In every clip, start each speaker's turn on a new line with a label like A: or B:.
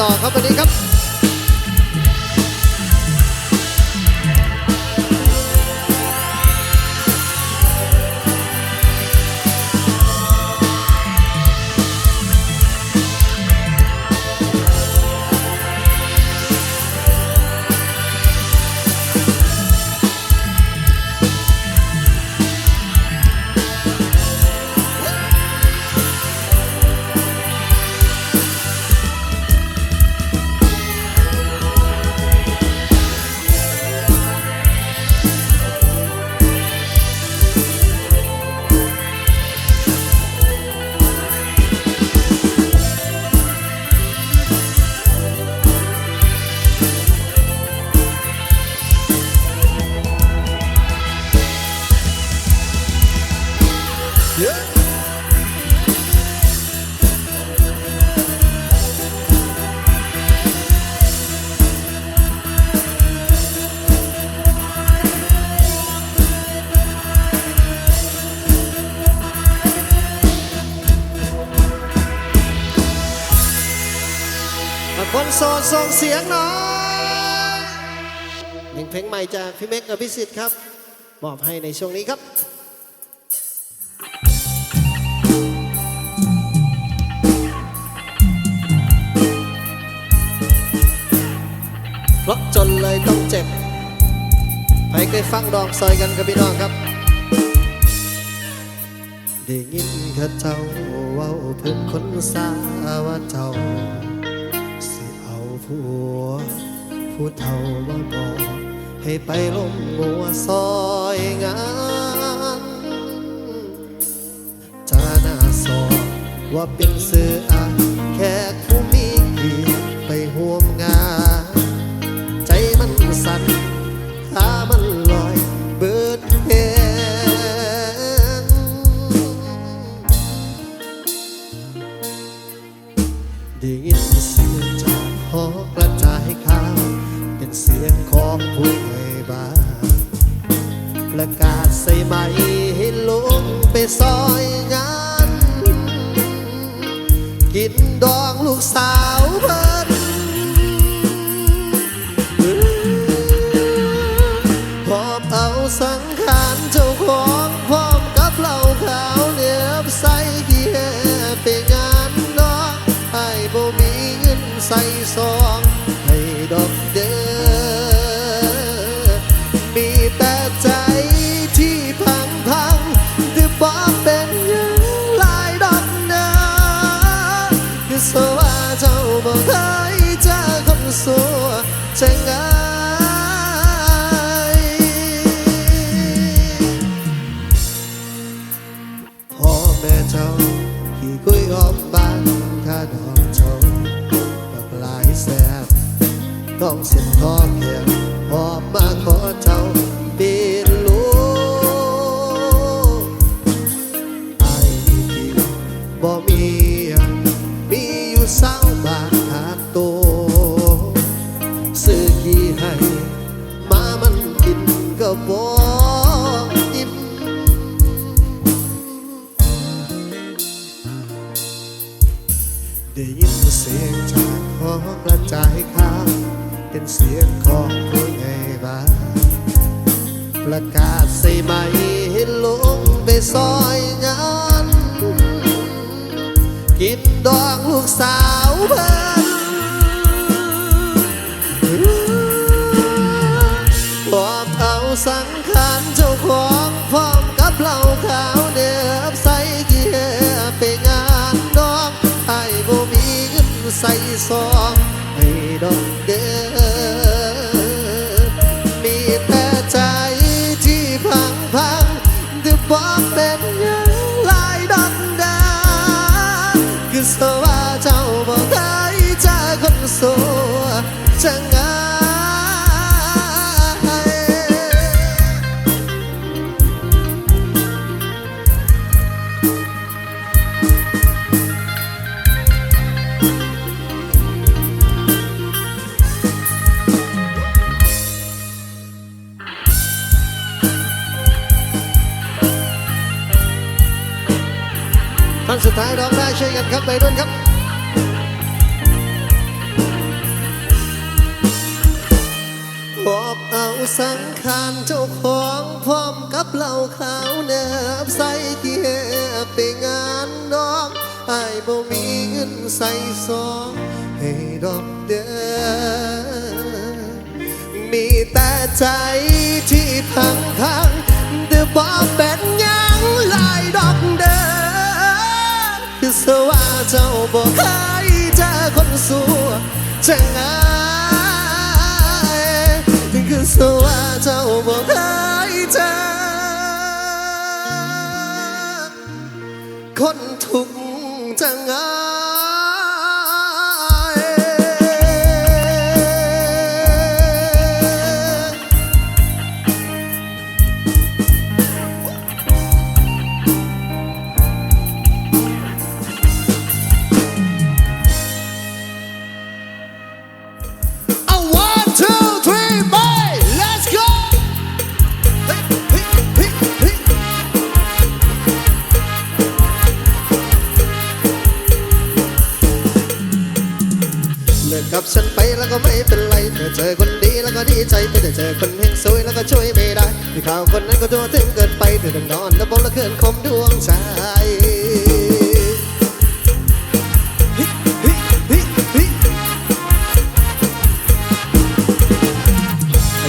A: ต่อครับวันนี้ครับ สียงหน่อยเพลงใหม่จากพี่เม็กอภิสิทธิ์ครับ มอบให้ในช่วงนี้ครับเพราะจนเลยต้องเจ็บไปเคยฟังดองซอยกันกับพี่น้องครับได้ยินข้าเจ้าว่าเพื่อนคนสาว่าเจ้า ผัว ผู้เฒ่าว่าบอกให้ไปล้มหัวซอยงานจาน้าสอว่าเป็นเสืออาแค่ ใส่ซองให้ดอก สังขารเจ้าของพร้อมกับเหล่าขาวเดือบใส่เกียร์ไปงานดองให้บ่มีเงินใส่ซองให้ดองเดือ สุดท้ายร้องได้ช่วยกันครับไปรุ่นครับหอบเอาสังขารเจ้าของพร้อมกับเหล้าขาวเนิบใส่เกียร์ไปงานดอกไอ้บ่มีเงินใส่ซองให้ดอกเด้อมีแต่ใจที่พังพังเดือบอเป็ บอกเคยเจอคนสัวจะไงคือสว่าเจ้าบอกเคยเจอคนทุกข์จะงาย ก็ไม่เป็นไรเธอเจอคนดีแล้วก็ดีใจแต่เจอคนเฮงซวยแล้วก็ช่วยไม่ได้ที่ข่าวคนนั้นก็ตัวถึงเกินไปเธอต้องนอนแล้วบนละเกินคมดวงใจ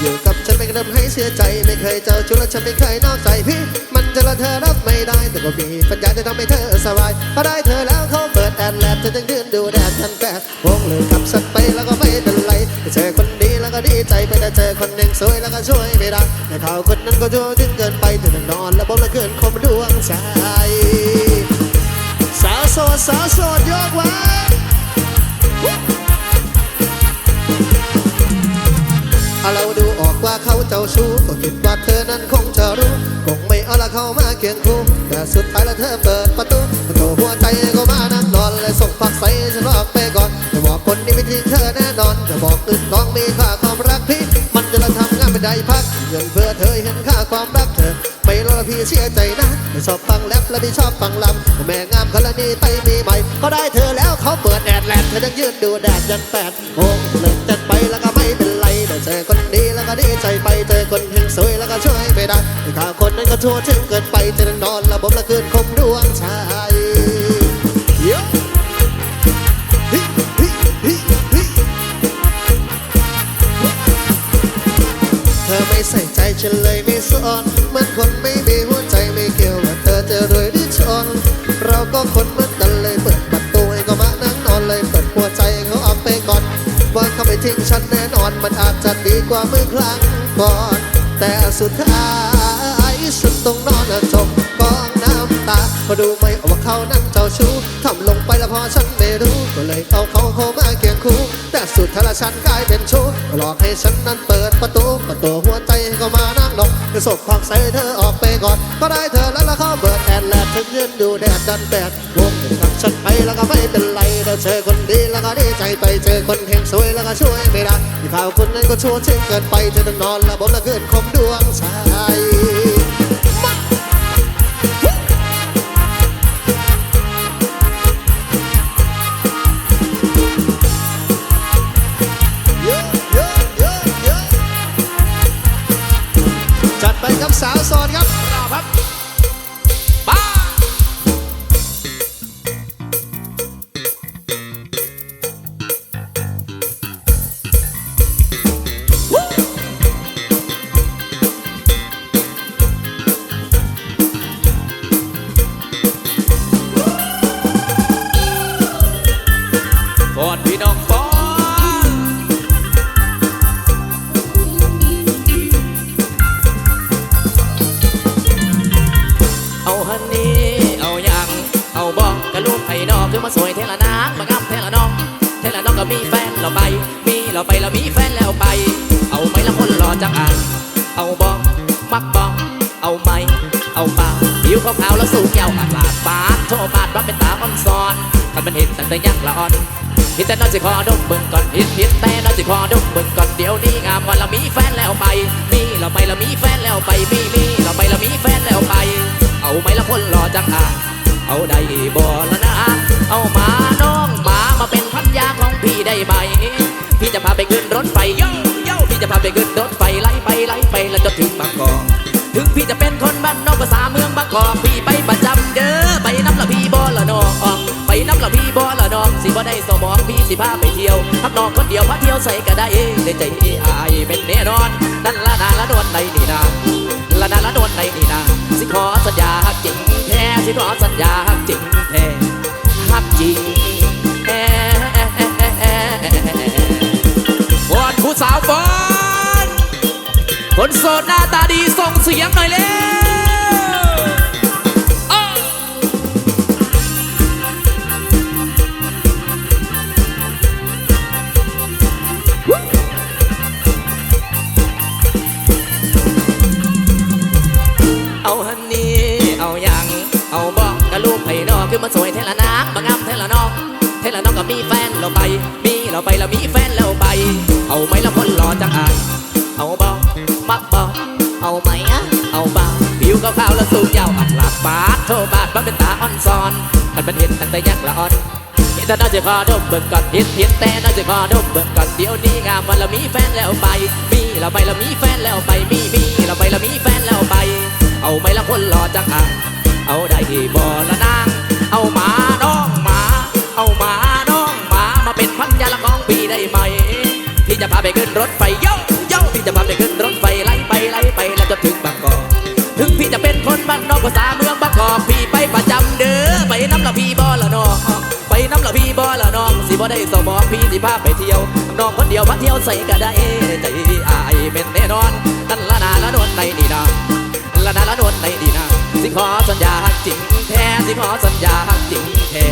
A: อยู่กับฉันไม่กระทำให้เสียใจไม่เคยเจ้าชู้และฉันไม่เคยนอกใจพี่ มันจะละเธอรับไม่ได้ แต่ก็มีปัญญาจะทำให้เธอสบายพอได้เธอแล้วเขาเปิดแอดแลบเธอจึงยืนดูแดดกันแปดวงเลยกับฉันไปแล้วก็ ช่วยไม่ได้แต่เขาคนนั้นก็ชั่วถึงเกินไปเธอนอนแล้วผมละเกินคมดวงใจสาวโสดสาวโสดยกไว้เราดูออกว่าเขาเจ้าชู้ก็คิดว่าเธอนั้นคงจะรู้คงไม่เอาละเข้ามาเคียงคู่แต่สุดท้ายแล้วเธอเปิดประตูประตูหัวใจก็มานั่งนอนเลยส่งผักใส่ฉันออกไปก่อนจะบอกคนนี้ไม่ทิ้งเธอแน่นอนจะบอกอื่นน้องมีค่าความรักพี่ มันจะละทำงานได้พักเงินเพื่อเธอเห็นค่าความรักเธอไม่รอพี่เสียใจนะไม่ชอบฟังแรปและไม่ชอบฟังลำแม่งามกรณีไปมีใหม่ก็ได้เธอแล้วเขาเปิดแอดแลนเธอยังยืนดูแดดยันแปดโมงเลิกจัดไปแล้วก็ไม่เป็นไรแต่เจอคนดีแล้วก็ดีใจไปเจอคนเฮงสวยแล้วก็ช่วยไม่ได้แต่ถ้าคนนั้นก็ชั่วถึงเกินไปจะนอนระบบละคืนคมดวงชาย ฉันเลยไม่สอนเหมือนคนไม่มีหัวใจไม่เกี่ยวว่าเธอจะรวยหรือจนเราก็คนเหมือนกันเลยเปิดประตูให้ก็มานั่งนอนเลยเปิดหัวใจเขาเอาไปก่อนว่าเขาไม่ทิ้งฉันแน่นอนมันอาจจะดีกว่าเมื่อครั้งก่อน แต่สุดท้ายฉันต้องนอนจมกองน้ำตาพอดูไม่ออกว่าเขานั้นเจ้าชู้ทำลงไปแล้วพอฉันไม่รู้ก็เลยเอาเขาเข้ามาเคียงคู่แต่สุดท้ายฉันกลายเป็นชู้หลอกให้ฉันนั้นเปิดประตูประตูหัว จะส่งความใส่เธอออกไปก่อนก็ได้เธอแล้วแล้วเขาเบิดแอนแลดถึงยืนดูแดดดันแดดวงกับฉันไปแล้วก็ไม่เป็นไรเราเจอคนดีแล้วก็ดีใจไปเจอคนเฮงสวยแล้วก็ช่วยไม่ได้ที่ข่าวคนนั้นก็ชั่วเช่นเกินไปเธอต้องนอนละบนละเกินคมดวงใจื
B: อมาสวยเทละนางมางามเทละน้องเทละน้องก็มีแฟนเราไป มีเราไปเรามีแฟนแล้วไป เอาไหมละคนรอจังอ่านเอาบอกมักบอกเอาไหมเอาปากผิวขาวๆแล้วสูงยาวอาดลาดปากโชว์ปาดว่าเป็นตาอ่อนซอนกันมันเห็นตั้งแต่ยังละอ่อนพิดแต่น้องจะขอดมเบิ่งก่อนพิดพิดแต่น้องจะขอดมเบิ่งก่อนเดี๋ยวนี้งามวันเรามีแฟนแล้วไป มีเราไปเรามีแฟนแล้วไปมีมีเราไปเรามีแฟนแล้วไป เอาไหมละคนรอจังอะเอาได้บ่ละนะ เอาหมาน้องหมามาเป็นพันยาของพี่ได้ไหม พี่จะพาไปขึ้นรถไฟโย่โย่พี่จะพาไปขึ้นรถไฟไล่ไปไล่ไปแล้วจนถึงบางกอกถึงพี่จะเป็นคนบ้านนอกภาษาเมืองบางกอกพี่ไปประจำเด้อไปน้ำละพี่บ่ละนองไปน้ำละพี่บ่ละนองสิบ่ได้สมองพี่สิพาไปเที่ยวพักน้องคนเดียวพาเที่ยวใส่ก็ได้ในใจอายเป็นแน่นอนนั่นละนาละนวลในนี่นาละนาละนวลในนี่นาสิขอสัญญาจริงแท้สิขอสัญญาจริงแท้ หักจริงวอนผู้สาวบอนคนโสดหน้าตาดีส่งเสียงหน่อยเร็ว แต่น่าจะขอดมเบิ่งก่อนเห็นเห็นแต่น่าจะขอดมเบิ่งก่อนเดี๋ยวนี้งามวันเรามีแฟนแล้วไป มีเราไปเรามีแฟนแล้วไปมีมีเราไปเรามีแฟนแล้วไป เอาไหมละคนหล่อจังอายเอาได้บ่ละนางเอาหมาน้องหมา เอาหมาน้องหมามาเป็นพันยาละของพี่ได้ไหมพี่จะพาไปขึ้นรถไฟย่โย่อพี่จะพาไปขึ้นรถไฟไล่ไปไล่ไปแล้วจะถึงบางกอกถึงพี่จะเป็นคนบ้านนอกภาษาเมืองบางกอกพี่ไปประจำเด้อไปน้ำละ บ่ละน้องสิบ่ได้สมองพี่สิพาไปเที่ยวน้องคนเดียวพาเที่ยวใส่ก็ได้ใจอายเป็นแน่นอนนั่นละนาละนวลในนี่นาละนาละนวลในนี่นาสิขอสัญญาจริงแท้สิขอสัญญาจริงแท้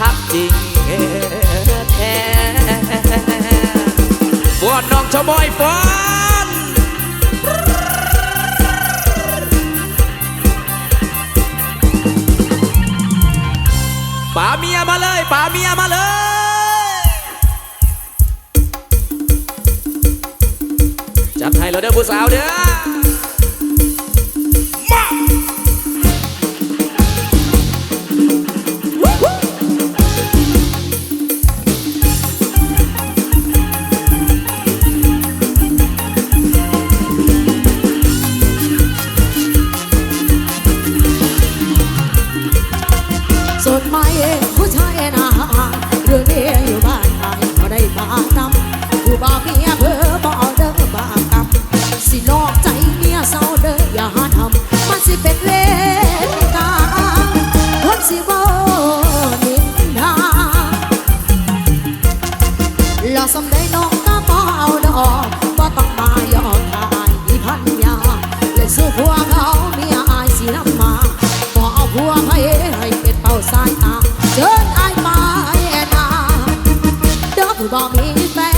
B: ฮักจริงแท้ฟอนน้องชาวบอยฟอนป่า เมียมาเลยปาเมียมาเลยจัดให้เราเด้อผู้สาวเด้อ
C: บ่มีแฟน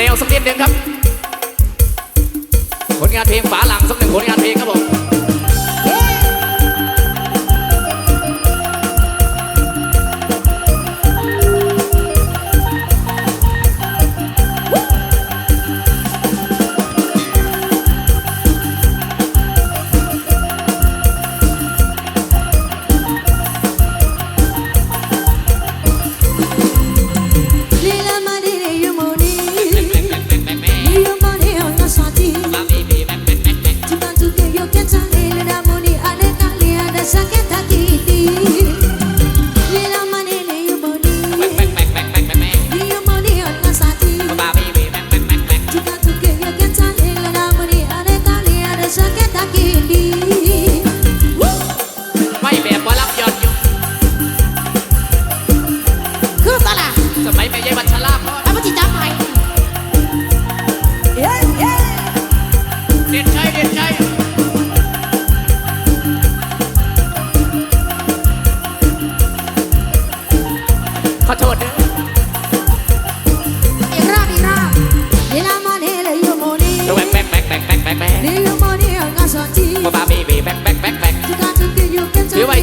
C: แน
B: ว
C: สัก
B: นิ
C: ดหนึ่งครับ ผลงานเพลงฝาหลังสักหนึ่งผลงานเพลงครับผม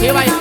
C: que baila.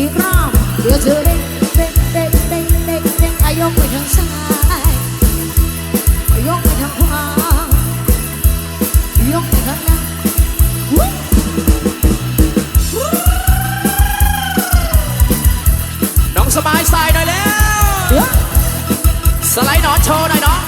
C: อี
D: กรอบเดี๋ยวเธอเด้งเด้งเด้งเด้งเด้งเด้งอายกไปทางซ้ายอายกไปทางขวายกไปทางหน้าวุ้ยน้องสบายสายหน่อยแล้วสไลด์หนอนโชว์หน่อยน้อ